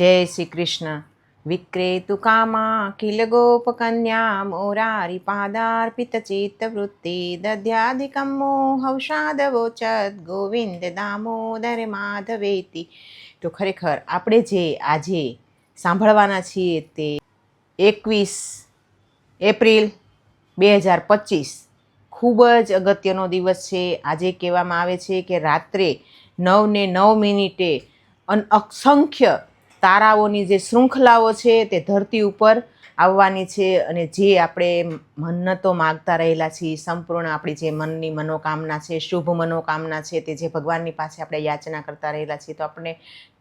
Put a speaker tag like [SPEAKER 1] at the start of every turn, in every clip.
[SPEAKER 1] જય શ્રી કૃષ્ણ વિક્રેતુ કામા કિલ ગોપકન્યા મોરારી પાદાર્પિત ચિત્ત વૃત્તિ દધ્યાધિકમ મોહવષાદવોચત ગોવિંદ દામોદર માધવેતી તો ખરેખર આપણે જે આજે સાંભળવાના છીએ તે એકવીસ એપ્રિલ બે હજાર પચીસ ખૂબ જ અગત્યનો દિવસ છે આજે કહેવામાં આવે છે કે રાત્રે નવ ને નવ મિનિટે અન અસંખ્ય તારાઓની જે શૃંખલાઓ છે તે ધરતી ઉપર આવવાની છે અને જે આપણે મન્નતો માગતા રહેલા છીએ, સંપૂર્ણ આપણી જે મનની મનોકામના છે, શુભ મનોકામના છે તે જે ભગવાનની પાસે આપણે યાચના કરતા રહેલા છીએ. તો આપણે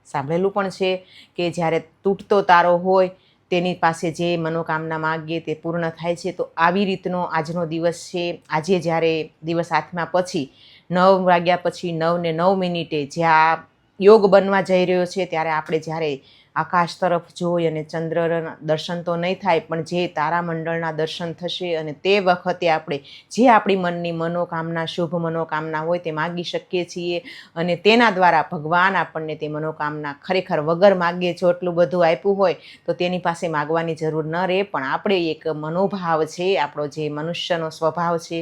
[SPEAKER 1] સાંભળેલું પણ છે કે જ્યારે તૂટતો તારો હોય, તેની પાસે જે મનોકામના માગીએ તે પૂર્ણ થાય છે. તો આવી રીતનો આજનો દિવસ છે. આજે જ્યારે દિવસ આઠમા પછી નવ વાગ્યા પછી નવ ને નવ મિનિટે જ્યાં યોગ બનવા જઈ રહ્યો છે, ત્યારે આપણે જ્યારે આકાશ તરફ જોઈ અને ચંદ્રના દર્શન તો નહીં થાય, પણ જે તારામંડળના દર્શન થશે અને તે વખતે આપણે જે આપણી મનની મનોકામના, શુભ મનોકામના હોય તે માગી શકીએ છીએ અને તેના દ્વારા ભગવાન આપણને તે મનોકામના ખરેખર વગર માગીએ જો એટલું બધું આપ્યું હોય, તો તેની પાસે માગવાની જરૂર ન રહે, પણ આપણે એક મનોભાવ છે, આપણો જે મનુષ્યનો સ્વભાવ છે,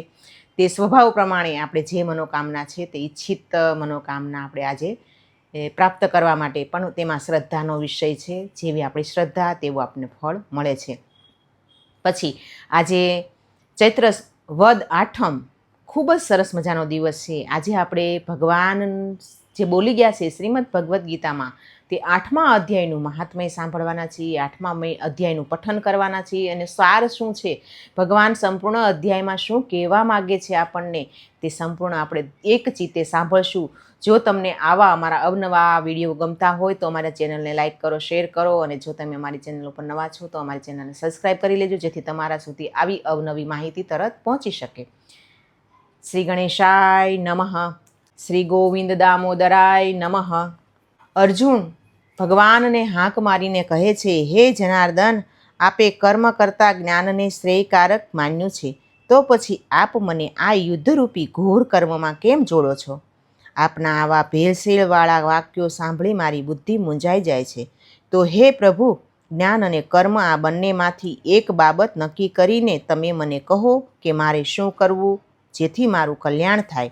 [SPEAKER 1] તે સ્વભાવ પ્રમાણે આપણે જે મનોકામના છે, તે ઈચ્છિત મનોકામના આપણે આજે એ, પ્રાપ્ત કરવા માટે પણ તેમાં શ્રદ્ધાનો વિષય છે. જેવી આપણી શ્રદ્ધા, તેવું આપણને ફળ મળે છે. પછી, આજે ચૈત્ર વદ આઠમ ખૂબ જ સરસ મજાનો દિવસ છે. આજે આપણે ભગવાન જે બોલી ગયા છે, શ્રીમદ ભગવદ્ ગીતામાં તે આઠમા અધ્યાયનું મહાત્મય સાંભળવાના છીએ, આઠમા અધ્યાયનું પઠન કરવાના છીએ અને સાર શું છે? ભગવાન સંપૂર્ણ અધ્યાયમાં શું કહેવા માગે છે આપણને? તે સંપૂર્ણ આપણે એક ચિત્તે સાંભળશું. જો તમને આવા અમારા અવનવા વીડિયો ગમતા હોય તો અમારા ચેનલને લાઇક કરો, શેર કરો અને જો તમે અમારી ચેનલ ઉપર નવા છો તો અમારી ચેનલને સબસ્ક્રાઈબ કરી લેજો, જેથી તમારા સુધી આવી અવનવી માહિતી તરત પહોંચી શકે. શ્રી ગણેશાય નમઃ. શ્રી ગોવિંદ દામોદરાય નમઃ. અર્જુન ભગવાનને હાંક મારીને કહે છે, હે જનાર્દન, આપે કર્મ કરતા જ્ઞાનને શ્રેયકારક માન્યું છે. તો પછી આપ મને આ યુદ્ધરૂપી ઘોર કર્મમાં કેમ જોડો છો? આપના આવા ભેળસેળવાળા વાક્યો સાંભળી મારી બુદ્ધિ મૂંઝાઈ જાય છે. તો હે પ્રભુ, જ્ઞાન અને કર્મ આ બંનેમાંથી એક બાબત નક્કી કરીને તમે મને કહો કે મારે શું કરવું જેથી મારું કલ્યાણ થાય.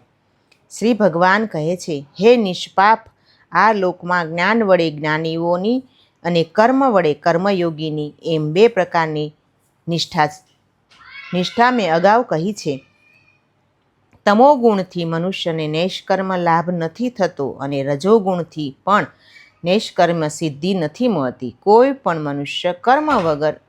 [SPEAKER 1] શ્રી ભગવાન કહે છે, હે નિષ્પાપ આ લોકમાં જ્ઞાન વડે જ્ઞાનીઓની અને કર્મ વડે કર્મયોગીની એમ બે પ્રકારની નિષ્ઠા નિષ્ઠા મેં અગાઉ કહી છે. તમોગુણથી મનુષ્યને નૈષ્કર્મ લાભ નથી થતો અને રજોગુણથી પણ નૈષ્કર્મ સિદ્ધિ નથી મળતી. કોઈ પણ મનુષ્ય કર્મ વગર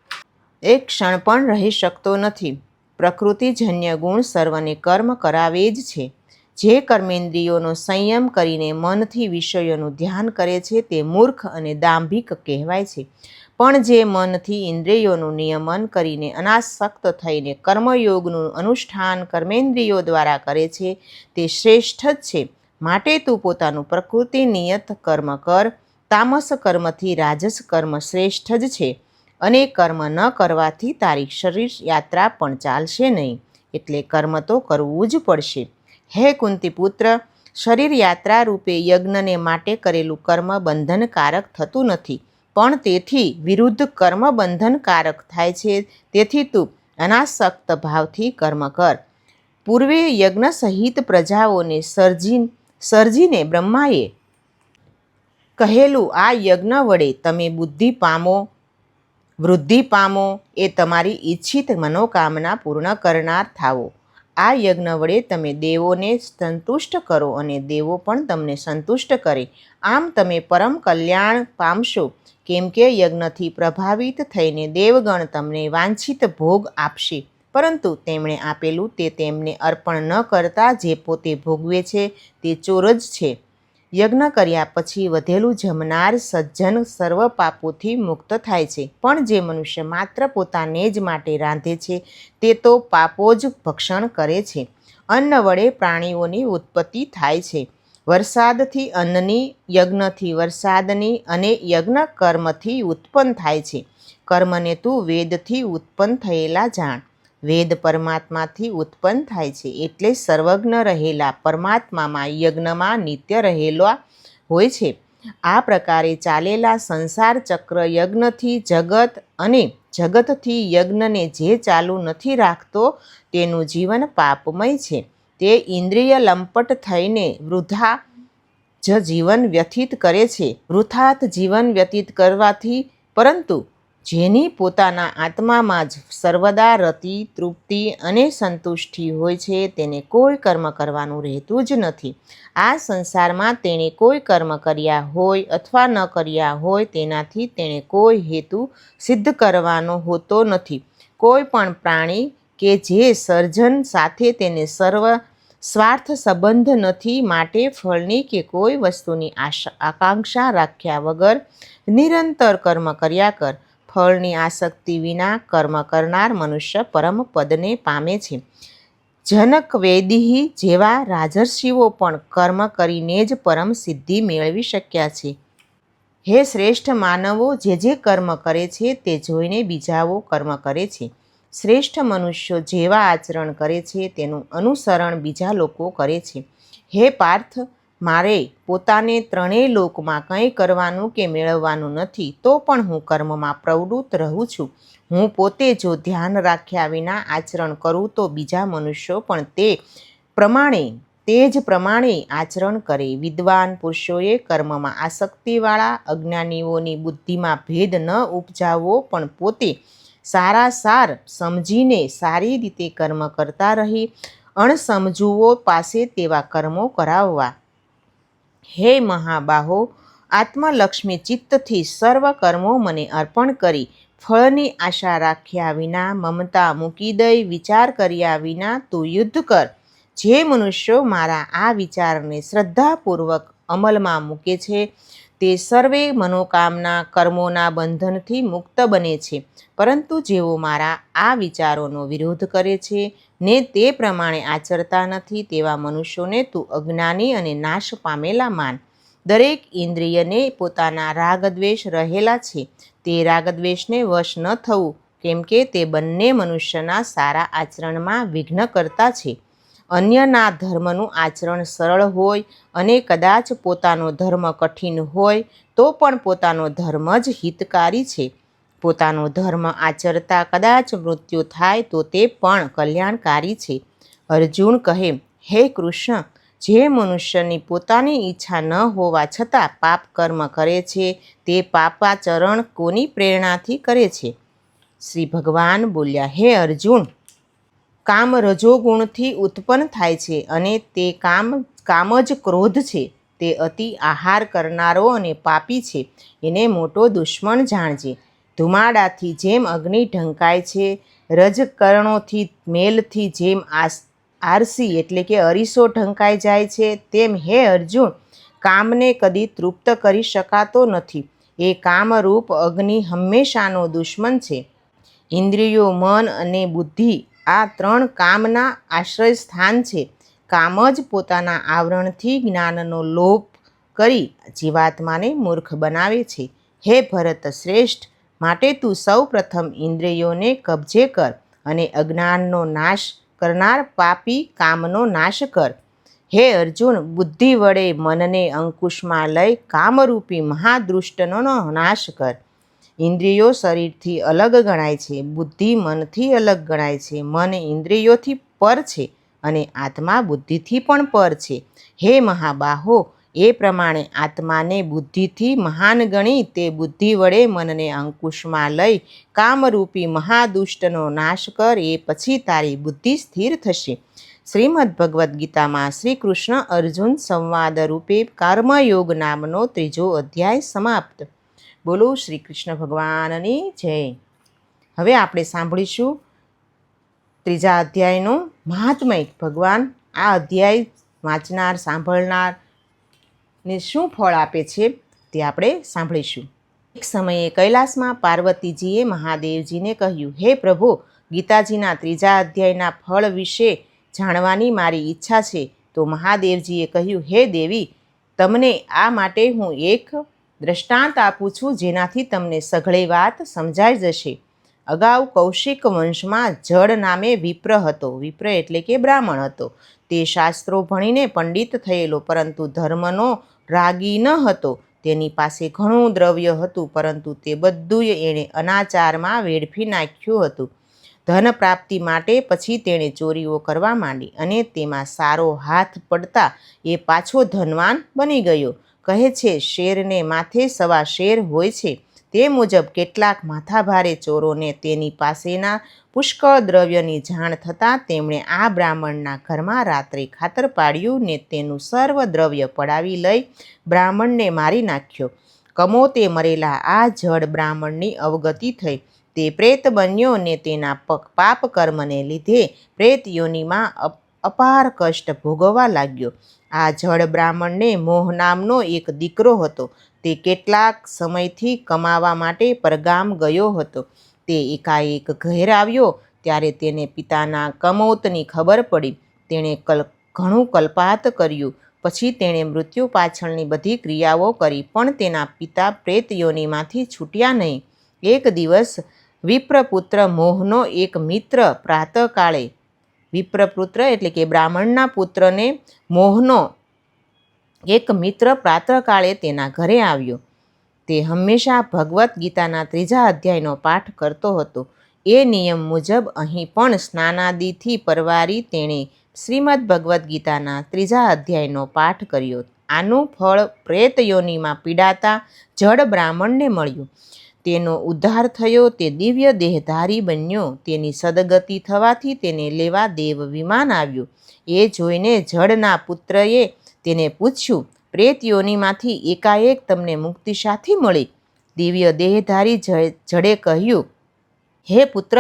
[SPEAKER 1] એક ક્ષણ પણ રહી શકતો નથી. પ્રકૃતિજન્ય ગુણ સર્વને કર્મ કરાવે જ છે. જે કર્મેન્દ્રિયોનો સંયમ કરીને મનથી વિષયોનું ધ્યાન કરે છે તે મૂર્ખ અને દાંભિક કહેવાય છે. પણ જે મનથી ઇન્દ્રિયોનું નિયમન કરીને અનાસક્ત થઈને કર્મયોગનું અનુષ્ઠાન કર્મેન્દ્રિયો દ્વારા કરે છે તે શ્રેષ્ઠ જ છે. માટે તું પોતાનું પ્રકૃતિ નિયત કર્મ કર. તામસ કર્મથી રાજસ કર્મ શ્રેષ્ઠ જ છે. અને કર્મ ન કરવાથી તારી શરીર યાત્રા પણ ચાલશે નહીં. એટલે કર્મ તો કરવું જ પડશે. હે કુંતીપુત્ર, શરીર યાત્રા રૂપે યજ્ઞને માટે કરેલું કર્મ બંધનકારક થતું નથી. પણ તેથી વિરુદ્ધ કર્મ બંધનકારક થાય છે. તેથી તું અનાસક્ત ભાવથી કર્મ કર. પૂર્વે યજ્ઞ સહિત પ્રજાઓને સર્જી, સર્જીને બ્રહ્માએ કહેલું, આ યજ્ઞ વડે તમે બુદ્ધિ પામો, વૃદ્ધિ પામો, એ તમારી ઈચ્છિત મનોકામના પૂર્ણ કરનાર થાવો. આ યજ્ઞ વડે તમે દેવોને સંતુષ્ટ કરો અને દેવો પણ તમને સંતુષ્ટ કરે. આમ તમે પરમ કલ્યાણ પામશો. કેમ કે યજ્ઞથી પ્રભાવિત થઈને દેવગણ તમને વાંછિત ભોગ આપશે. પરંતુ તેમણે આપેલું તે તેમને અર્પણ ન કરતા જે પોતે ભોગવે છે તે ચોર જ છે. યજ્ઞ કર્યા પછી વધેલું જમનાર સજ્જન સર્વ પાપોથી મુક્ત થાય છે. પણ જે મનુષ્ય માત્ર પોતાને જ માટે રાંધે છે, તે તો પાપો જ ભક્ષણ કરે છે. અન્ન વડે પ્રાણીઓની ઉત્પત્તિ થાય છે. વરસાદથી અન્નની, યજ્ઞથી વરસાદની અને યજ્ઞ કર્મથી ઉત્પન્ન થાય છે. કર્મને તું વેદથી ઉત્પન્ન થયેલા જાણ. વેદ પરમાત્માથી ઉત્પન્ન થાય છે એટલે સર્વજ્ઞ રહેલા પરમાત્મામાં યજ્ઞમાં નિત્ય રહેલા હોય છે. આ પ્રકારે ચાલેલા સંસાર ચક્ર યજ્ઞથી જગત અને જગતથી યજ્ઞને જે ચાલુ નથી રાખતો તેનું જીવન પાપમય છે. તે ઇન્દ્રિય લંપટ થઈને વૃદ્ધા જ જીવન વ્યતીત કરે છે. વૃથાત જીવન વ્યતીત કરવાથી પરંતુ જેની પોતાના આત્મામાં જ સર્વદા રતિ, તૃપ્તિ અને સંતુષ્ટિ હોય છે, તેને કોઈ કર્મ કરવાનું રહેતું જ નથી. આ સંસારમાં તેણે કોઈ કર્મ કર્યા હોય અથવા ન કર્યા હોય તેનાથી તેણે કોઈ હેતુ સિદ્ધ કરવાનો હોતો નથી. કોઈ પણ પ્રાણી કે જે સર્જન સાથે તેને સર્વ સ્વાર્થ સંબંધ નથી માટે ફળની કે કોઈ વસ્તુની આશા, આકાંક્ષા રાખ્યા વગર નિરંતર કર્મ કર્યા કર. ફળની આસક્તિ વિના કર્મ કરનાર મનુષ્ય પરમ પદને પામે છે. જનક વૈદિહી જેવા રાજર્ષિઓ પણ કર્મ કરીને જ પરમ સિદ્ધિ મેળવી શક્યા છે. હે શ્રેષ્ઠ માનવો, જે જે કર્મ કરે છે તે જોઈને બીજાઓ કર્મ કરે છે. શ્રેષ્ઠ મનુષ્યો જેવા આચરણ કરે છે તેનું અનુસરણ બીજા લોકો કરે છે. હે પાર્થ મારે પોતાને ત્રણેય લોકમાં કંઈ કરવાનું કે મેળવવાનું નથી, તો પણ હું કર્મમાં પ્રવૃત્ત રહું છું. હું પોતે જો ધ્યાન રાખ્યા વિના આચરણ કરું તો બીજા મનુષ્યો પણ તે પ્રમાણે, તે જ પ્રમાણે આચરણ કરે. વિદ્વાન પુરુષોએ કર્મમાં આસક્તિવાળા અજ્ઞાનીઓની બુદ્ધિમાં ભેદ ન ઉપજાવવો પણ પોતે સારા સાર સમજીને સારી રીતે કર્મ કરતા રહી. અણસમજુઓ પાસે તેવા કર્મો કરાવવા. હે મહાબાહો, આત્મલક્ષ્મી ચિત્તથી સર્વ કર્મો મને અર્પણ કરી, ફળની આશા રાખ્યા વિના, મમતા મૂકી દઈ, વિચાર કર્યા વિના તું યુદ્ધ કર. જે મનુષ્યો મારા આ વિચારને શ્રદ્ધાપૂર્વક અમલમાં મૂકે છે, તે સર્વે મનોકામના કર્મોના બંધનથી મુક્ત બને છે, પરંતુ જેઓ મારા આ વિચારોનો વિરોધ કરે છે ને તે પ્રમાણે આચરતા નથી તેવા મનુષ્યોને તું અજ્ઞાની અને નાશ પામેલા માન. દરેક ઇન્દ્રિયને પોતાના રાગદ્વેષ રહેલા છે. તે રાગદ્વેષને વશ ન થવું, કેમ કે તે બંને મનુષ્યના સારા આચરણમાં વિઘ્ન કરતા છે. અન્યના ધર્મનું આચરણ સરળ હોય અને કદાચ પોતાનો ધર્મ કઠિન હોય, તો પણ પોતાનો ધર્મ જ હિતકારી છે. પોતાનો ધર્મ આચરતા કદાચ મૃત્યુ થાય તો તે પણ કલ્યાણકારી છે. અર્જુન કહે, હે કૃષ્ણ, જે મનુષ્યની પોતાની ઈચ્છા ન હોવા છતાં પાપ કર્મ કરે છે, તે પાપાચરણ કોની પ્રેરણાથી કરે છે? શ્રી ભગવાન બોલ્યા, હે અર્જુન, કામ રજોગુણથી ઉત્પન્ન થાય છે અને તે કામ કામ જ ક્રોધ છે. તે અતિ આહાર કરનારો અને પાપી છે. એને મોટો દુશ્મન જાણજે. ધુમાડાથી જેમ અગ્નિ ઢંકાય છે, રજકરણોથી મેલથી જેમ આસ, આરસી એટલે કે અરીસો ઢંકાઈ જાય છે, તેમ હે અર્જુન, કામને કદી તૃપ્ત કરી શકાતો નથી. એ કામરૂપ અગ્નિ હંમેશાનો દુશ્મન છે. ઇન્દ્રિયો, મન અને બુદ્ધિ આ ત્રણ કામના આશ્રય સ્થાન છે. કામ જ પોતાના આવરણથી જ્ઞાનનો લોપ કરી જીવાત્માને મૂર્ખ બનાવે છે. હે ભરત શ્રેષ્ઠ માટે તું સૌ પ્રથમ ઇન્દ્રિયોને કબજે કર અને અજ્ઞાનનો નાશ કરનાર પાપી કામનો નાશ કર. હે અર્જુન, બુદ્ધિ વડે મનને અંકુશમાં લઈ કામરૂપી મહાદૃષ્ટનો નાશ કર. ઇન્દ્રિયો શરીરથી અલગ ગણાય છે, બુદ્ધિ મનથી અલગ ગણાય છે, મન ઇન્દ્રિયોથી પર છે અને આત્મા બુદ્ધિથી પણ પર છે. હે મહાબાહો એ પ્રમાણે આત્માને બુદ્ધિથી મહાન ગણી તે બુદ્ધિ વડે મનને અંકુશમાં લઈ કામરૂપી મહાદુષ્ટનો નાશ કર, એ પછી તારી બુદ્ધિ સ્થિર થશે. શ્રીમદ ભગવદ્ ગીતામાં શ્રી કૃષ્ણ અર્જુન સંવાદ રૂપે કર્મયોગ નામનો ત્રીજો અધ્યાય સમાપ્ત. બોલો શ્રી કૃષ્ણ ભગવાનની જય. હવે આપણે સાંભળીશું ત્રીજા અધ્યાયનો મહાત્મય ભગવાન. આ અધ્યાય વાંચનાર, સાંભળનાર ને શું ફળ આપે છે તે આપણે સાંભળીશું. એક સમયે કૈલાસમાં પાર્વતીજીએ મહાદેવજીને કહ્યું, હે પ્રભુ, ગીતાજીના ત્રીજા અધ્યાયના ફળ વિશે જાણવાની મારી ઈચ્છા છે. તો મહાદેવજીએ કહ્યું, હે દેવી, તમને આ માટે હું એક દ્રષ્ટાંત આપું છું જેનાથી તમને સઘળી વાત સમજાઈ જશે. અગાઉ કૌશિક વંશમાં જળ નામે વિપ્ર હતો, વિપ્ર એટલે કે બ્રાહ્મણ હતો. તે શાસ્ત્રો ભણીને પંડિત થયેલો, પરંતુ ધર્મનો રાગી ન હતો. તેની પાસે ઘણું દ્રવ્ય હતું, પરંતુ તે બધું એણે અનાચારમાં વેડફી નાખ્યું હતું. ધન પ્રાપ્તિ માટે પછી તેણે ચોરીઓ કરવા માંડી અને તેમાં સારો હાથ પડતા એ પાછો ધનવાન બની ગયો. કહે છે, શેરને માથે સવા શેર હોય છે. તે મુજબ કેટલાક માથાભારે ચોરોને તેની પાસેના પુષ્કળ દ્રવ્યની જાણ થતાં તેમણે આ બ્રાહ્મણના ઘરમાં રાત્રે ખાતર પાડ્યું ને તેનું સર્વ દ્રવ્ય પડાવી લઈ બ્રાહ્મણને મારી નાખ્યો. કમોતે મરેલા આ જડ બ્રાહ્મણની અવગતિ થઈ. તે પ્રેત બન્યો ને તેના પાપ કર્મને લીધે પ્રેત યોનિમાં અપ- અપાર કષ્ટ ભોગવવા લાગ્યો. આ જળ બ્રાહ્મણને મોહ નામનો એક દીકરો હતો. તે કેટલાક સમયથી કમાવા માટે પરગામ ગયો હતો. તે એકાએક ઘેર આવ્યો, ત્યારે તેને પિતાના કમોતની ખબર પડી. તેણે કલ, ઘણું કલ્પાત કર્યું. પછી તેણે મૃત્યુ પાછળની બધી ક્રિયાઓ કરી, પણ તેના પિતા પ્રેત યોનિમાંથી છૂટ્યા નહીં. એક દિવસ વિપ્રપુત્ર મોહનો એક મિત્ર પ્રાતકાળે, વિપ્રપુત્ર એટલે કે બ્રાહ્મણના પુત્રને મોહનો એક મિત્ર પ્રાતઃકાળે તેના ઘરે આવ્યો. તે હંમેશા ભગવદ્ ગીતાના ત્રીજા અધ્યાયનો પાઠ કરતો હતો. એ નિયમ મુજબ અહીં પણ સ્નાનાદિથી પરવારી તેણે શ્રીમદ ભગવદ્ ગીતાના ત્રીજા અધ્યાયનો પાઠ કર્યો. આનું ફળ પ્રેત યોનિમાં પીડાતા જડ બ્રાહ્મણને મળ્યું. તેનો ઉદ્ધાર થયો, તે દિવ્ય દેહધારી બન્યો, તેની સદગતિ થવાથી તેને લેવા દેવ વિમાન આવ્યું. એ જોઈને જડના પુત્રએ તેને પૂછ્યું પ્રેત યોનિમાંથી એકાએક તમને મુક્તિ સાથી મળી? દિવ્ય દેહધારી જડે કહ્યું, હે પુત્ર,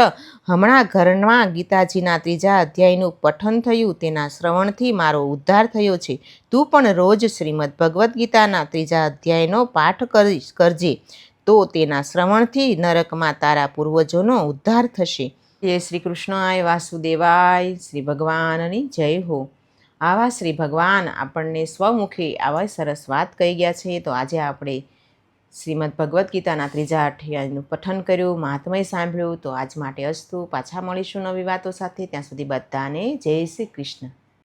[SPEAKER 1] હમણાં ઘરમાં ગીતાજીના ત્રીજા અધ્યાયનું પઠન થયું, તેના શ્રવણથી મારો ઉદ્ધાર થયો છે. તું પણ રોજ શ્રીમદ ભગવદ્ ગીતાના ત્રીજા અધ્યાયનો પાઠ કરીશ, કરજે, તો તેના શ્રવણથી નરકમાં તારા પૂર્વજોનો ઉદ્ધાર થશે. જય શ્રી કૃષ્ણાય વાસુદેવાય, શ્રી ભગવાનની જય હો. આવા શ્રી ભગવાન આપણને સ્વમુખી આવા સરસ વાત કહી ગયા છે. તો આજે આપણે શ્રીમદ ભગવદ્ ગીતાના ત્રીજા અઠ્યાયનું પઠન કર્યું, મહાત્મય સાંભળ્યું. તો આજ માટે અસ્તુ પાછા મળીશું નવી વાતો સાથે. ત્યાં સુધી બધાને જય શ્રી કૃષ્ણ.